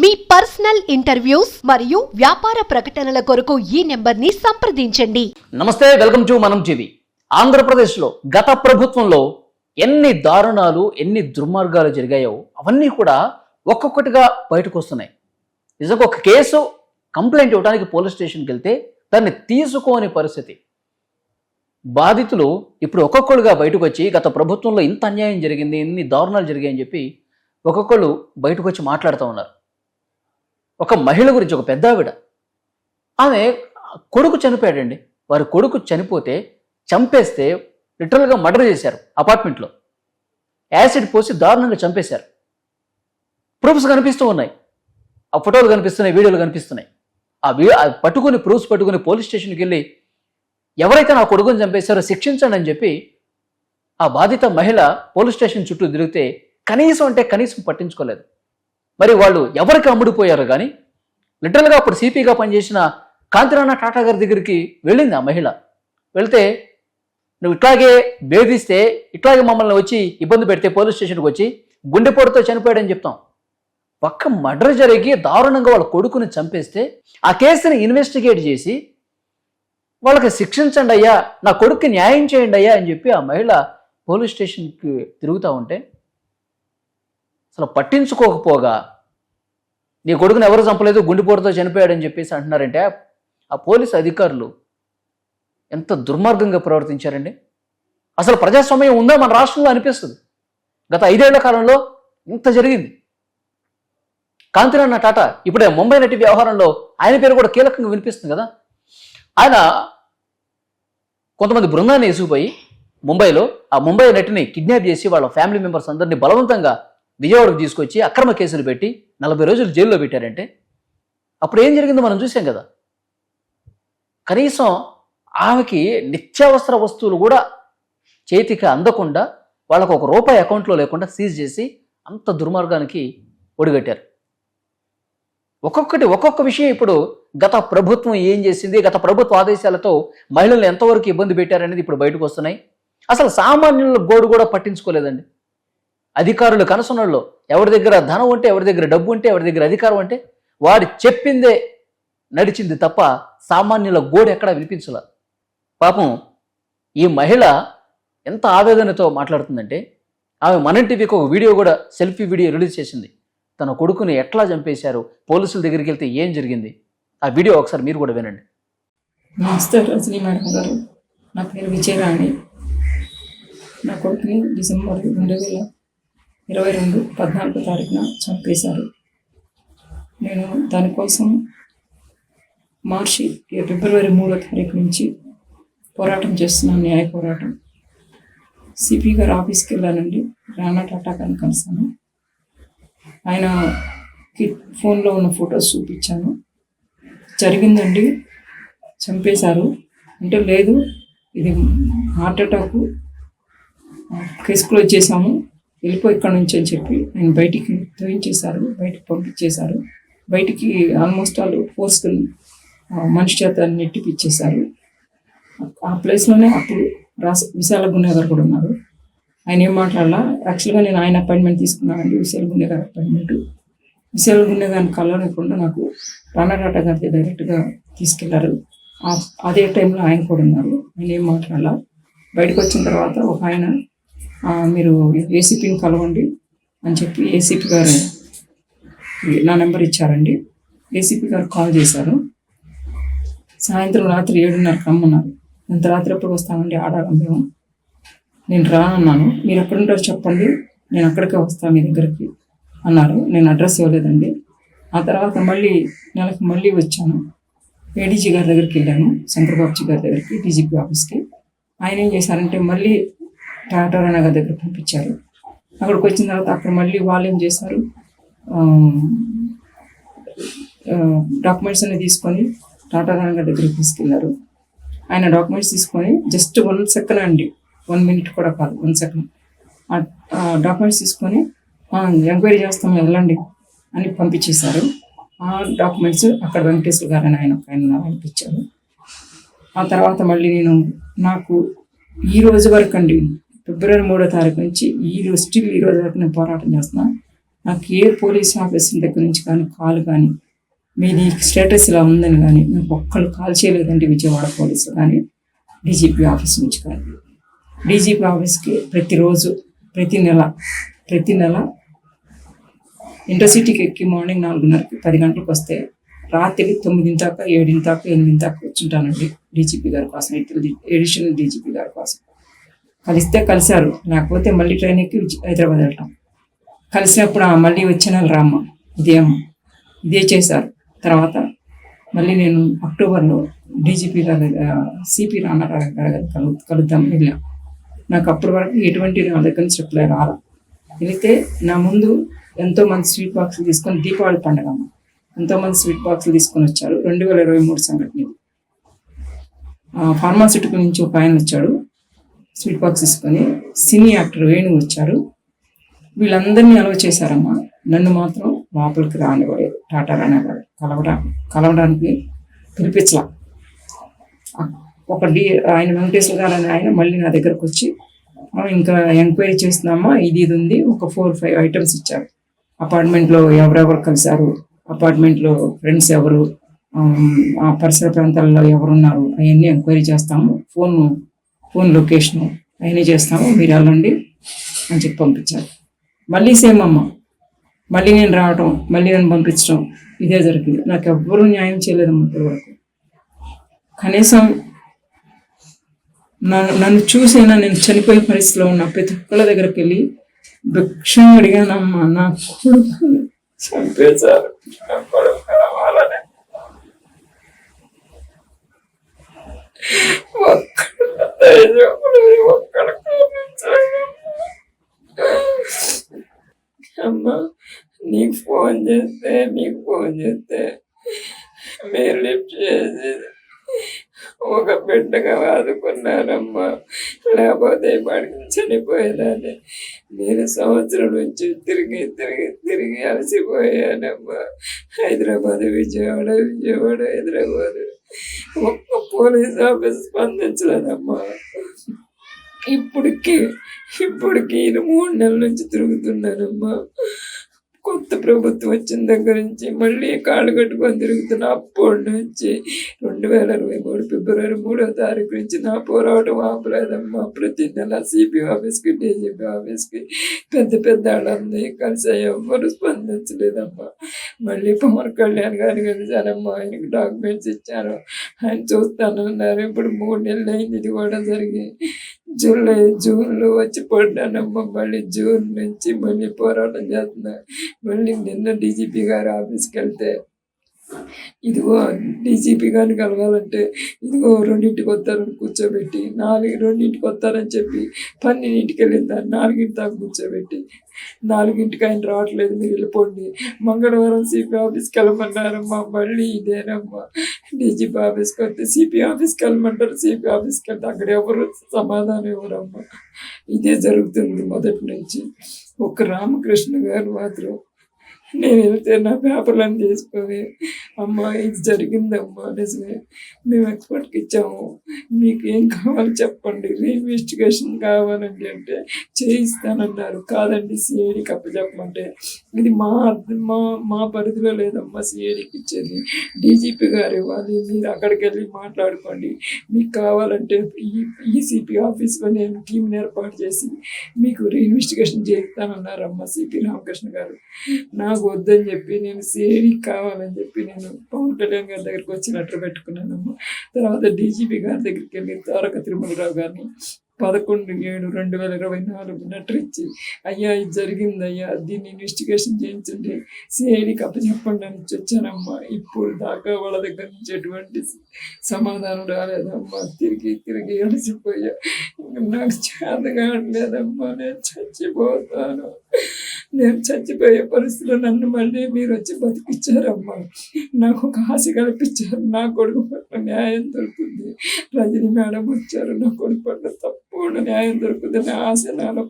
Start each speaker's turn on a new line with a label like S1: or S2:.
S1: మీ personal interviews మరియు వ్యాపార ప్రకటనల కొరకు ఈ నెంబర్ని సంప్రదించండి.
S2: నమస్తే వెల్కమ్ టు మనం జీవి ఆంధ్రప్రదేశ్లో గత ప్రభుత్వంలో ఎన్ని దారుణాలు ఎన్ని దుర్మార్గాలు జరిగాయో అవన్నీ కూడా ఒక్కొక్కటిగా బయటకు వస్తున్నాయి. నిజంగా ఒక కేసు కంప్లైంట్ ఇవ్వడానికి పోలీస్ స్టేషన్కి వెళ్తే దాన్ని తీసుకోని పరిస్థితి. బాధితులు ఇప్పుడు ఒక్కొక్కరుగా బయటకు వచ్చి గత ప్రభుత్వంలో ఇంత అన్యాయం జరిగింది ఇన్ని దారుణాలు జరిగాయని చెప్పి ఒక్కొక్కరు బయటకు వచ్చి మాట్లాడుతూ ఉన్నారు. ఒక మహిళ గురించి ఒక పెద్ద ఆవిడ ఆమె కొడుకు చనిపోయాడండి. వారి కొడుకు చనిపోతే చంపేస్తే లిటరల్గా మర్డర్ చేశారు అపార్ట్మెంట్లో. యాసిడ్ పోసి దారుణంగా చంపేశారు. ప్రూఫ్స్ కనిపిస్తూ ఉన్నాయి. ఆ ఫోటోలు కనిపిస్తున్నాయి వీడియోలు కనిపిస్తున్నాయి. ఆ వీ ఆ పట్టుకుని ప్రూఫ్స్ పట్టుకుని పోలీస్ స్టేషన్కి వెళ్ళి ఎవరైతే నా కొడుకుని చంపేశారో శిక్షించండి అని చెప్పి ఆ బాధిత మహిళ పోలీస్ స్టేషన్ చుట్టూ తిరిగితే కనీసం అంటే కనీసం పట్టించుకోలేదు. మరి వాళ్ళు ఎవరికి అమ్ముడిపోయారు కానీ? లిటరల్గా అప్పుడు సిపిగా పనిచేసిన కాంతిరాణ టాటా గారి దగ్గరికి వెళ్ళింది ఆ మహిళ. వెళ్తే నువ్వు ఇట్లాగే బేధిస్తే ఇట్లాగే మమ్మల్ని వచ్చి ఇబ్బంది పెడితే పోలీస్ స్టేషన్కి వచ్చి గుండెపోటుతో చనిపోయాడని చెప్తాం. పక్క మర్డర్ జరిగి దారుణంగా వాళ్ళ కొడుకుని చంపేస్తే ఆ కేసుని ఇన్వెస్టిగేట్ చేసి వాళ్ళకి శిక్షించండి అయ్యా నా కొడుక్కి న్యాయం చేయండి అయ్యా అని చెప్పి ఆ మహిళ పోలీస్ స్టేషన్కి తిరుగుతూ ఉంటే అసలు పట్టించుకోకపోగా నీ కొడుకుని ఎవరు చంపలేదు గుండెపోటుతో చనిపోయాడని చెప్పేసి అంటున్నారంటే ఆ పోలీస్ అధికారులు ఎంత దుర్మార్గంగా ప్రవర్తించారండి? అసలు ప్రజాస్వామ్యం ఉందా మన రాష్ట్రంలో అనిపిస్తుంది. గత ఐదేళ్ళ కాలంలో ఇంత జరిగింది. కాంతిరాన్న టాటా ఇప్పుడే ముంబై నటి వ్యవహారంలో ఆయన పేరు కూడా కీలకంగా వినిపిస్తుంది కదా. ఆయన కొంతమంది బృందాన్ని వేసుకుపోయి ముంబైలో ఆ ముంబై నటిని కిడ్నాప్ చేసి వాళ్ళ ఫ్యామిలీ మెంబర్స్ అందరినీ బలవంతంగా విజయవాడకు తీసుకొచ్చి అక్రమ కేసులు పెట్టి నలభై రోజులు జైల్లో పెట్టారంటే అప్పుడు ఏం జరిగిందో మనం చూసాం కదా. కనీసం ఆమెకి నిత్యావసర వస్తువులు కూడా చేతికి అందకుండా వాళ్ళకు ఒక రూపాయి అకౌంట్లో లేకుండా సీజ్ చేసి అంత దుర్మార్గానికి ఒడిగట్టారు. ఒక్కొక్కటి ఒక్కొక్క విషయం ఇప్పుడు గత ప్రభుత్వం ఏం చేసింది గత ప్రభుత్వ ఆదేశాలతో మహిళలు ఎంతవరకు ఇబ్బంది పెట్టారనేది ఇప్పుడు బయటకు వస్తున్నాయి. అసలు సామాన్యుల గోడు కూడా పట్టించుకోలేదండి. అధికారులు కనసనల్లో ఎవరి దగ్గర ధనం ఉంటే ఎవరి దగ్గర డబ్బు ఉంటే ఎవరి దగ్గర అధికారం ఉంటే వాడు చెప్పిందే నడిచింది తప్ప సామాన్యుల గోడు ఎక్కడా వినిపించల. పాపం ఈ మహిళ ఎంత ఆవేదనతో మాట్లాడుతుందంటే ఆమె మన ఒక వీడియో కూడా సెల్ఫీ వీడియో రిలీజ్ చేసింది. తన కొడుకుని ఎట్లా చంపేశారు పోలీసుల దగ్గరికి వెళ్తే ఏం జరిగింది? ఆ వీడియో ఒకసారి మీరు కూడా వినండి.
S3: నమస్తే రజనీ మేడం గారు. నా పేరు విజయరాణి. నా కొడుకుని డిసెంబర్ రెండు వేల ఇరవై రెండు పద్నాలుగో తారీఖున చంపేశారు. నేను దానికోసం మార్చి ఫిబ్రవరి మూడో తారీఖు నుంచి పోరాటం చేస్తున్నాను న్యాయ పోరాటం. సిపి గారు ఆఫీస్కి వెళ్ళానండి రానా టాటా గారిని కలిసాను ఆయన ఫోన్లో ఉన్న ఫొటోస్ చూపించాను. జరిగిందండి. చంపేశారు. అంటే లేదు ఇది హార్ట్ అటాక్. కేసు క్లోజ్ చేశాము. వెళ్ళిపో ఇక్కడ నుంచి అని చెప్పి ఆయన బయటికి తోయించేశారు బయటికి పంపించేశారు. బయటికి ఆల్మోస్ట్ ఆల్ ఫోర్స్ఫుల్ మనిషి చేత నెట్టిపిచ్చేశారు. ఆ ప్లేస్లోనే అప్పుడు రాస విశాల గున్నే గారు కూడా ఉన్నారు. ఆయన ఏం మాట్లాడాలా యాక్చువల్గా నేను ఆయన అపాయింట్మెంట్ తీసుకున్నానండి విశాల గున్నే గారి అపాయింట్మెంట్ విశాల గున్నే గారిని నాకు రాణా గారి డైరెక్ట్గా తీసుకెళ్ళారు. అదే టైంలో ఆయన కూడా ఉన్నారు. ఆయన ఏం మాట్లాడాలా బయటకు వచ్చిన తర్వాత ఒక ఆయన మీరు ఏసీపీని కలవండి అని చెప్పి ఏసీపీ గారు నా నెంబర్ ఇచ్చారండి. ఏసీపీ గారు కాల్ చేశారు. సాయంత్రం రాత్రి ఏడున్నరకు రమ్మన్నారు. ఇంత రాత్రి ఎప్పుడు వస్తామండి? ఆడాలి మేము. నేను రానన్నాను. మీరు ఎక్కడుంటారో చెప్పండి. నేను అక్కడికే వస్తాను మీ దగ్గరికి అన్నారు. నేను అడ్రస్ ఇవ్వలేదండి. ఆ తర్వాత మళ్ళీ నెలకు మళ్ళీ వచ్చాను. ఏడీజీ గారి దగ్గరికి వెళ్ళాను. శంకర్ బాబుజీ గారి దగ్గరికి డీజీపీ ఆఫీస్కి. ఆయన ఏం చేశారంటే మళ్ళీ టాటా నగర్ దగ్గర పంపించారు. అక్కడికి వచ్చిన తర్వాత అక్కడ మళ్ళీ వాళ్ళు ఏం చేశారు డాక్యుమెంట్స్ అన్ని తీసుకొని టాటా నగర్ గారి దగ్గరికి తీసుకెళ్ళారు. ఆయన డాక్యుమెంట్స్ తీసుకొని జస్ట్ వన్ సెకండ్ అండి. వన్ మినిట్ కూడా కాదు వన్ సెకండ్. ఆ డాక్యుమెంట్స్ తీసుకొని ఎంక్వైరీ చేస్తాం వెళ్ళండి అని పంపించేశారు. ఆ డాక్యుమెంట్స్ అక్కడ వెంకటేశ్వర గారు అని ఆయన ఒక ఆయన పంపించారు. ఆ తర్వాత మళ్ళీ నేను నాకు ఈ రోజు వరకు అండి ఫిబ్రవరి మూడో తారీఖు నుంచి ఈ రోజు స్టిల్ ఈ రోజు వరకు నేను పోరాటం చేస్తున్నా. నాకు ఏ పోలీస్ ఆఫీసర్ దగ్గర నుంచి కానీ కాల్ కానీ మీది స్టేటస్ ఇలా ఉందని కానీ నాకు ఒక్కళ్ళు కాల్ చేయలేదండి విజయవాడ పోలీసులు కానీ డీజీపీ ఆఫీస్ నుంచి కానీ. డీజీపీ ఆఫీస్కి ప్రతిరోజు ప్రతి నెల ప్రతి నెల ఇంటర్సిటీకి ఎక్కి మార్నింగ్ నాలుగున్నరకి పది గంటలకు వస్తే రాత్రి తొమ్మిదింటి దాకా ఏడింటి దాకా ఎనిమిది దాకా కూర్చుంటానండి డీజీపీ గారి కోసం ఎడిషనల్ డీజీపీ గారి కోసం. కలిస్తే కలిశారు. లేకపోతే మళ్ళీ ట్రైన్ ఎక్కి హైదరాబాద్ వెళ్ళటం. కలిసినప్పుడు "ఆ, మళ్ళీ వచ్చిన రామ్మ ఇదేమో ఇదే చేశారు. తర్వాత మళ్ళీ నేను అక్టోబర్లో డీజీపీ గారి సిపి రామారావు గారి కలు కలుద్దాం వెళ్ళాం. నాకు అప్పటి వరకు ఎటువంటి నా దగ్గర నుంచి రిప్లై రాలా. వెళితే నా ముందు ఎంతో మంది స్వీట్ బాక్సులు తీసుకొని దీపావళి పండుగ అమ్మ. ఎంతో మంది స్వీట్ బాక్సులు తీసుకొని వచ్చారు. రెండు వేల ఇరవై మూడు సంఘటన ఫార్మాసిటికల్ నుంచి ఒక ఆయన వచ్చాడు. స్వీట్ బాక్స్ తీసుకొని సినీ యాక్టర్ వేణు వచ్చారు. వీళ్ళందరినీ అలవ చేశారమ్మా. నన్ను మాత్రం లోపలికి రానివ్వలేదు. టాటా రానివ్వలేదు కలవడా కలవడానికి పిలిపించలా. ఒక డి ఆయన వెంకటేశ్వర గారు అనే ఆయన మళ్ళీ నా దగ్గరకు వచ్చి ఇంకా ఎంక్వైరీ చేస్తున్నామా? ఇది ఇది ఉంది. ఒక ఫోర్ ఫైవ్ ఐటమ్స్ ఇచ్చారు. అపార్ట్మెంట్లో ఎవరెవరు కలిశారు? అపార్ట్మెంట్లో ఫ్రెండ్స్ ఎవరు? ఆ పరిసర ప్రాంతాల్లో ఎవరున్నారు? అవన్నీ ఎంక్వైరీ చేస్తాము. ఫోన్ ఫోన్ లొకేషన్ అవన్నీ చేస్తాము మీరు వెళ్ళండి అని చెప్పి పంపించారు. మళ్ళీ సేమ్ అమ్మ. మళ్ళీ నేను రావటం మళ్ళీ నేను పంపించడం ఇదే జరిగింది. నాకు ఎవ్వరూ న్యాయం చేయలేదమ్మా ఇప్పటివరకు కనీసం నన్ను నన్ను చూసైనా నేను చనిపోయే పరిస్థితిలో ఉన్న ప్రతి ఒక్కళ్ళ దగ్గరికి వెళ్ళి భిక్షం అడిగానమ్మా నా కొడుకు చంపేశారు అమ్మా నీకు ఫోన్ చేస్తే నీకు ఫోన్ చేస్తే మీరు లిఫ్ట్ చేసి ఒక బిడ్డగా ఆదుకున్నారమ్మా. లేకపోతే వాడికి చనిపోయేదాన్ని. నేను సంవత్సరం నుంచి తిరిగి తిరిగి తిరిగి అలసిపోయానమ్మా. హైదరాబాద్ విజయవాడ విజయవాడ హైదరాబాద్. ఒక్క పోలీస్ ఆఫీస్ స్పందించలేదమ్మా. ఇప్పటికి ఇప్పటికి ఇది మూడు నెలల నుంచి తిరుగుతున్నానమ్మా. కొత్త ప్రభుత్వం వచ్చిన దగ్గర నుంచి మళ్ళీ కాళ్ళు కట్టుకొని తిరుగుతున్న అప్పటి నుంచి రెండు వేల ఇరవై మూడు ఫిబ్రవరి మూడో తారీఖు నుంచి నా పోరాటం ఆపలేదమ్మా. ప్రతి నెల సిపి ఆఫీస్కి డీజీపీ ఆఫీస్కి పెద్ద పెద్ద వాళ్ళందరూ కలిసి ఎవ్వరు స్పందించలేదమ్మా. మళ్ళీ పవన్ కళ్యాణ్ గారు కలిశారమ్మా. ఆయనకి డాక్యుమెంట్స్ ఇచ్చారు. ఆయన చూస్తానన్నారు. ఇప్పుడు మూడు నెలలు అయింది. ఇది కూడా జరిగి జూలై జూన్లో వచ్చి పడ్డానమ్మ మళ్ళీ జూన్ నుంచి మళ్ళీ పోరాటం చేస్తున్నా. మళ్ళీ నిన్న డీజీపీ గారు ఆఫీస్కి వెళ్తే ఇదిగో డీజీపీ గారిని కలవాలంటే ఇదిగో రెండింటికి వస్తారని కూర్చోబెట్టి నాలుగు రెండింటికి వస్తారని చెప్పి పన్నెండింటికి వెళ్ళిందా నాలుగింటి దాకా కూర్చోబెట్టి నాలుగింటికి ఆయన రావట్లేదు మీరు వెళ్ళిపోండి. మంగళవారం సిపి ఆఫీస్కి వెళ్ళమన్నారమ్మా మళ్ళీ ఇదేనమ్మా. డీజీపీ ఆఫీస్కి వస్తే సిపి ఆఫీస్కి వెళ్ళమంటారు సిపి ఆఫీస్కి వెళ్తే అక్కడ ఎవరు సమాధానం ఇవ్వరమ్మా. ఇదే జరుగుతుంది మొదటి నుంచి. ఒక్క రామకృష్ణ గారు మాత్రం నేను వెళ్తే నా పేపర్లను తీసుకొని అమ్మ ఇది జరిగిందమ్మా నిజమే. మేము ఎక్స్పర్ట్కి ఇచ్చాము. మీకు ఏం కావాలో చెప్పండి. ఇన్వెస్టిగేషన్ కావాలండి అంటే చేయిస్తానన్నారు. కాదండి సిఐడికి అప్పచెప్పమంటే. ఇది మా మా మా పరిధిలో లేదమ్మా సిఐడికి ఇచ్చేది. డీజీపీ గారు ఇవ్వాలి. మీరు అక్కడికి వెళ్ళి మాట్లాడుకోండి. మీకు కావాలంటే ఈ ఈసీపీ ఆఫీస్లో నేను టీంని ఏర్పాటు చేసి మీకు రివెస్టిగేషన్ చేయిస్తానన్నారు అమ్మ సిపి రామకృష్ణ గారు. నాకు వద్దని చెప్పి నేను సిఐడికి కావాలని చెప్పి నేను పవన్ కళ్యాణ్ గారి దగ్గరికి వచ్చి లెటర్ పెట్టుకున్నానమ్మా. తర్వాత డీజీపీ గారి దగ్గరికి వెళ్ళి తారక తిరుమలరావు గారిని పదకొండు ఏడు రెండు వేల ఇరవై నాలుగు లెటర్ ఇచ్చి అయ్యా ఇది జరిగింది అయ్యా దీన్ని ఇన్వెస్టిగేషన్ చేయించండి. సిఐడికి అప్పచెప్పండి అని వచ్చానమ్మా ఇప్పుడు దాకా వాళ్ళ దగ్గర నుంచి ఎటువంటి సమాధానం రాలేదమ్మా. తిరిగి తిరిగి అలసిపోయా. నాకు చేత కావట్లేదమ్మా నేను చచ్చిపోతాను. నేను చచ్చిపోయే పరిస్థితిలో నన్ను మళ్ళీ మీరు వచ్చి బతికిచ్చారమ్మా. నాకు ఒక ఆశ కల్పించారు. నా కొడుకు పట్ల న్యాయం దొరుకుతుంది. రజని మేడం వచ్చారు. నా కొడుకు పట్ల తప్పకుండా న్యాయం దొరుకుతుంది. ఆశ నాలో